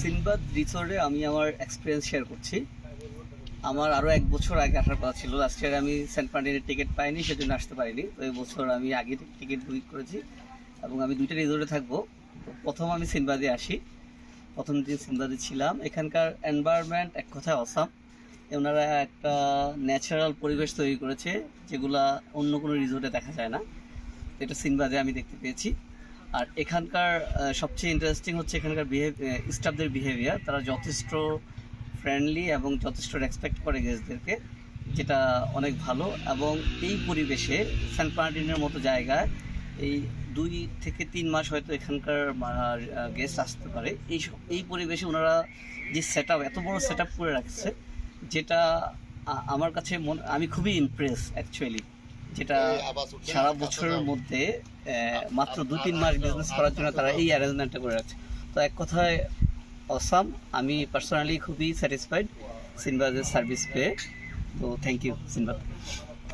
Sinbad রিসোর্টে আমি আমার এক্সপিরিয়েন্স শেয়ার করছি। আমার আরও এক বছর আগে আসার কথা ছিল। লাস্ট ইয়ার আমি সেন্ট মার্টিনের টিকিট পাইনি, সেজন্য আসতে পারিনি। তো এই বছর আমি আগে টিকিট বুক করেছি এবং আমি দুইটা রিসোর্টে থাকব। প্রথম আমি সিনবাদে আসি। প্রথম দিন সিনবাদে ছিলাম। এখানকার এনভায়রনমেন্ট এক কথায় অসাম ওনারা একটা ন্যাচারাল পরিবেশ তৈরি করেছে, যেগুলা অন্য কোনো রিসোর্টে দেখা যায় না। এটা সিনবাদে আমি দেখতে পেয়েছি। আর এখানকার সবচেয়ে ইন্টারেস্টিং হচ্ছে এখানকার বিহেভ স্টাফদের বিহেভিয়ার তারা যথেষ্ট ফ্রেন্ডলি এবং যথেষ্ট রেসপেক্ট করে গেস্টদেরকে যেটা অনেক ভালো। এবং এই পরিবেশে সেন্ট মার্টিনের মতো জায়গায় এই দুই থেকে তিন মাস হয়তো এখানকার গেস্ট আসতে পারে। এই এই পরিবেশে ওনারা যে সেট এত বড় সেট করে রাখছে, যেটা আমার কাছে মন, আমি খুবই ইমপ্রেস অ্যাকচুয়ালি যেটা সারা বছরের মধ্যে মাত্র দু তিন মাস বিজনেস করার জন্য তারা এই অ্যারেঞ্জমেন্টটা করে রাখছে। তো এক কথায় অসাম আমি পার্সোনালি খুবই স্যাটিসফাইড সিনবাজের সার্ভিস পেয়ে। তো থ্যাংক ইউ সিনবাদ